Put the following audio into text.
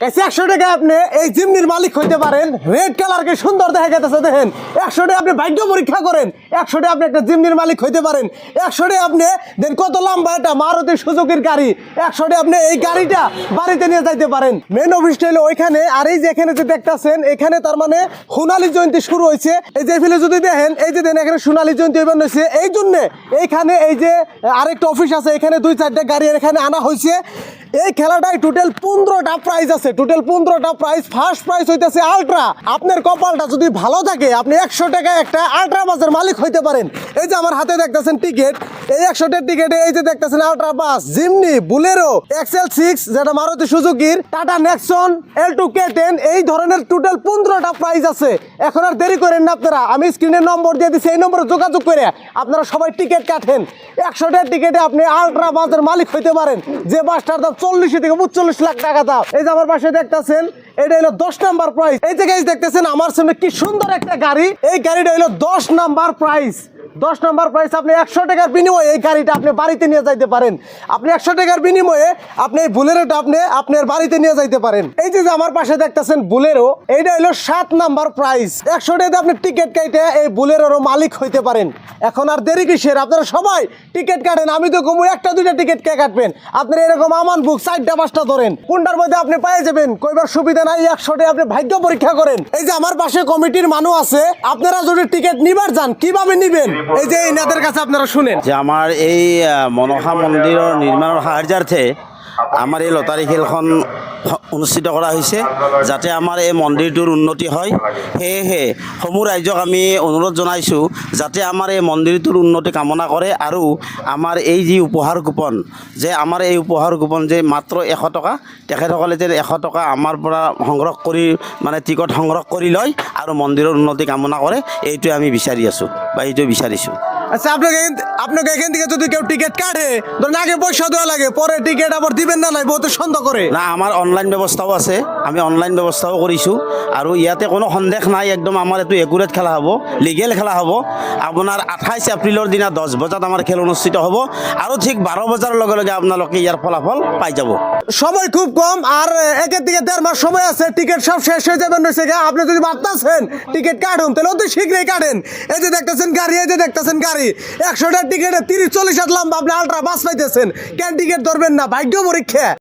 কাছে একশো টাকা আপনি এই জিমনির মালিক হইতে পারেন। রেড কালারকে সুন্দর দেখা গেতেছে, দেখেন। একশো আপনি ভাগ্য পরীক্ষা করেন। একশো আপনি একটা জিমনির মালিক হইতে পারেন। একশো আপনি, দেন কত লম্বা এটা মারুতি সুজুকির গাড়ি। একশো আপনি এই গাড়িটা বাড়িতে নিয়ে যাইতে পারেন। মেন অফিসটা হলো ওইখানে। আর এই যে এখানে যে দেখতেছেন, এখানে তার মানে সোনালী জয়ন্তী শুরু হয়েছে। এই যে ফিলে যদি দেখেন, এই যে দেন এখানে সোনালী জয়ন্তী এবার হয়েছে। এই জন্যে এইখানে এই যে আরেকটা অফিস আছে, এখানে দুই চারটে গাড়ি এখানে আনা হয়েছে। এই খেলাটায় টোটাল পনেরোটা প্রাইজ আছে। টোটাল পনেরোটা প্রাইজ ফার্স্ট প্রাইজ হইতেছে আলট্রা আপনার কপালটা যদি ভালো থাকে, আপনি একশো টাকায় একটা আলট্রা বাসের মালিক হইতে পারেন। এই যে আমার হাতে দেখতেছেন টিকিট এই একশোটার টিকিটে এই যে দেখতেছেন ultra bus Jimny Bolero XL six যেটা Maruti সুজুকির Tata Nexon Alto K ten এই ধরনের টোটাল পনেরোটা প্রাইজ আছে। এখন আর দেরি করেন না আপনারা। আমি স্ক্রিনের নম্বর দিয়ে দিচ্ছি এই নম্বরে যোগাযোগ করে আপনারা সবাই টিকিট কাটেন। একশোটার টিকিটে আপনি আলট্রা বাসের মালিক হইতে পারেন। যে বাসটার দাম চল্লিশ থেকে পঁচল্লিশ লাখ টাকা দাও এই যে আমার পাশে দেখতেছেন, এটা হলো দশ নাম্বার প্রাইস এই যে গাইজ দেখতেছেন, আমার সামনে কি সুন্দর একটা গাড়ি। এই গাড়িটা হলো দশ নাম্বার প্রাইস দশ নম্বর প্রাইস আপনি একশো টাকার বিনিময়ে এই গাড়িটা আপনি বাড়িতে নিয়ে যাইতে পারেন। আপনি একশো টাকার বিনিময়ে আপনি এই বুলেরোটা আপনি আপনার বাড়িতে নিয়ে যাইতে পারেন। এই যে আমার পাশে দেখতেছেন বুলেরো, এইটা হলো সাত নাম্বার প্রাইস একশো টাকাতে আপনি টিকিট কাটে এই বুলেরোরও মালিক হইতে পারেন। এখন আর দেরি কিসের? আপনারা সবাই টিকিট কাটেন, আমি তো কমু একটা, দুইটা টিকিট কে কাটবেন? আপনার এরকম আমান বুক, চারটা, পাঁচটা ধরেন। কোনটার মধ্যে আপনি পেয়ে যাবেন? কইবার সুবিধা নাই, একশো টাকা আপনি ভাগ্য পরীক্ষা করেন। এই যে আমার পাশে কমিটির মানুষ আছে, আপনারা যদি টিকিট নিবার যান, কীভাবে নিবেন? এই যে এনাদের কাছে আপনারা শুনেন। যে আমার এই মনোহা মন্দিৰৰ নিৰ্মাণৰ সাহাৰ্যাৰ্থে আমাৰ এই লটাৰী খেলখন অনুষ্ঠিত কৰা হৈছে, যাতে আমাৰ এই মন্দিৰটোৰ উন্নতি হয়। সেয়েহে সমূহ ৰাইজক আমি অনুৰোধ জনাইছোঁ, যাতে আমাৰ এই মন্দিৰটোৰ উন্নতি কামনা কৰে আৰু আমাৰ এই যি উপহাৰ কুপন, যে আমাৰ এই উপহাৰ কুপন যে মাত্ৰ এশ টকা, তেখেতসকলে যে এশ টকা আমাৰ পৰা সংগ্ৰহ কৰি মানে টিকট সংগ্ৰহ কৰি লয় আৰু মন্দিৰৰ উন্নতি কামনা কৰে, এইটোৱে আমি বিচাৰি আছোঁ বা এইটোৱে বিচাৰিছোঁ। আচ্ছা এখান- আপনাকে এখান থেকে যদি কেউ টিকিট কাটে ধরেন আগে পয়সা দেওয়া লাগে পরে টিকিট আবার দিবেন না নাই বহুত সন্দেহ করে। না আমাৰ অনলাইন ব্যৱস্থাও আছে আমি অনলাইন ব্যৱস্থাও কৰিছোঁ আৰু ইয়াতে কোনো সন্দেহ নাই একদম আমাৰ এইটো একুৰেট খেলা হ'ব লিগেল খেলা হ'ব। আপোনাৰ আঠাইছ এপ্ৰিলৰ দিনা দহ বজাত আমাৰ খেল অনুষ্ঠিত হ'ব আৰু ঠিক বাৰ বজাৰ লগে লগে আপোনালোকে ইয়াৰ ফলাফল পাই যাব। সময় খুব কম আর একের দিকে দেড় মাস সময় আছে টিকিট সব শেষ হয়ে যাবেন। আপনি যদি ভাবতেছেন টিকিট কাটুন তাহলে অতি শীঘ্রই কাটেন। এই যে দেখতেছেন গাড়ি এই যে দেখতেছেন গাড়ি একশোটা টিকিটে তিরিশ চল্লিশ হাত লম্বা আপনি আলট্রা বাস পাইতেছেন। কেন টিকিট ধরবেন না, ভাগ্য পরীক্ষা।